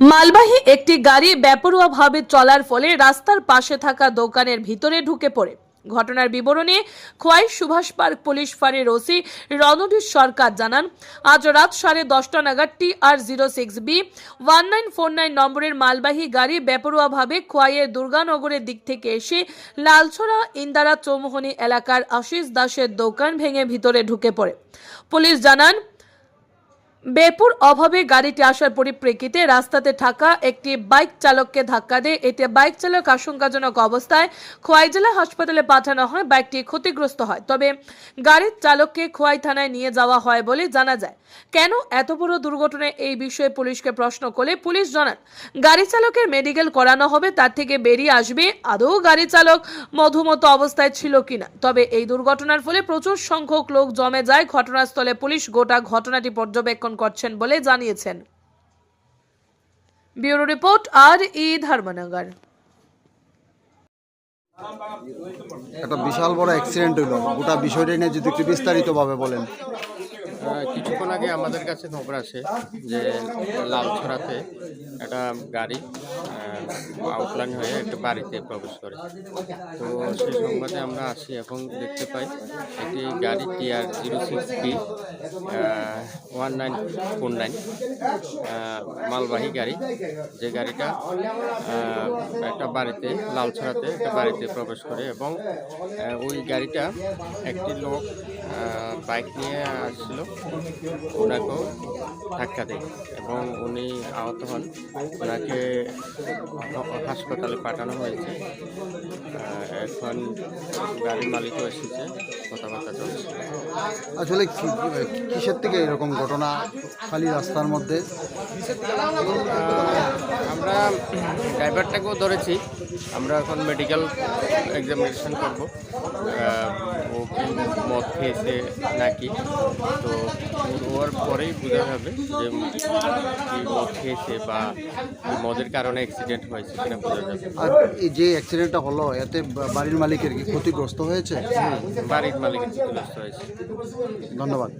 মালবাহী একটি গাড়ি বেপরোয়াভাবে চলার ফলে রাস্তার পাশে থাকা দোকানের ভিতরে ঢুকে পড়ে। ঘটনার বিবরণে খোয়াই সুভাষ পার্ক পুলিশ ফাঁড়ির ওসি রণদীপ সরকার জানান, আজ রাত সাড়ে দশটা নাগাদ T R zero six B one nine four nine নম্বরের মালবাহী গাড়ি বেপরোয়াভাবে খোয়াইয়ের দুর্গানগরের দিক থেকে এসে লালছড়া ইন্দারা চৌমোহনী এলাকার আশিস দাসের দোকান ভেঙে ভিতরে ঢুকে পড়ে। পুলিশ জানান বেপুর অভাবে গাড়িটি আসার পরিপ্রেক্ষিতে রাস্তাতে থাকা একটি বাইক চালককে ধাক্কা দেয় এতে বাইক চালক আশঙ্কাজনক অবস্থায় খোয়াই জেলা হাসপাতালে পাঠানো হয়। বাইকটি ক্ষতিগ্রস্ত হয়। তবে গাড়ির চালককে খোয়াই থানায় নিয়ে যাওয়া হয় বলে জানা যায়। কেন এত বড় দুর্ঘটনায় এই বিষয়ে পুলিশকে প্রশ্ন করলে পুলিশ জানান, গাড়ি চালকের মেডিকেল করানো হবে, তার থেকে বেরিয়ে আসবে আদৌ গাড়ি চালক মধুমত অবস্থায় ছিল কিনা। তবে এই দুর্ঘটনার ফলে প্রচুর সংখ্যক লোক জমে যায়। ঘটনাস্থলে পুলিশ গোটা ঘটনাটি পর্যবেক্ষণ করছেন বলে জানিয়েছেন। ব্যুরো রিপোর্ট আর ই ধর্মনগর। একটা বিশাল বড় অ্যাক্সিডেন্ট হলো গোটা বিষয়টা নিয়ে যদি একটু বিস্তারিতভাবে বলেন। কিছুক্ষণ আগে আমাদের কাছে খবর আসে যে লালছড়াতে একটা গাড়ি আউটলাইন হয়ে একটা বাড়িতে প্রবেশ করে। তো সেই সংবাদে আমরা আসি এখন দেখতে পাই একটি গাড়ি TR zero six B one nine four nine মালবাহী গাড়ি। যে গাড়িটা একটা বাড়িতে, লালছড়াতে একটা বাড়িতে প্রবেশ করে এবং ওই গাড়িটা একটি লোক বাইক নিয়ে আসছিল। ওনাকেও ধাক্কা দেয় এবং উনি আহত হন। ওনাকে হাসপাতালে পাঠানো হয়েছে। এখন গাড়ির মালিকও এসেছে কথাবার্তা চলছে। আসলে কিসের থেকে এরকম ঘটনা খালি রাস্তার মধ্যে? আমরা ড্রাইভারটাকেও ধরেছি। আমরা এখন মেডিকেল এক্সামিনেশন করব। ও মদ খেয়েছে নাকি? তো ওর পরেই বোঝা যাবে যে মদ খেয়েছে বা মদের কারণে অ্যাক্সিডেন্ট হয়েছে কিনা বোঝা যাবে। আর এই যে অ্যাক্সিডেন্টটা হলো এতে বাড়ির মালিকের কি ক্ষতিগ্রস্ত হয়েছে? বাড়ির মালিকের ক্ষতিগ্রস্ত হয়েছে। ধন্যবাদ।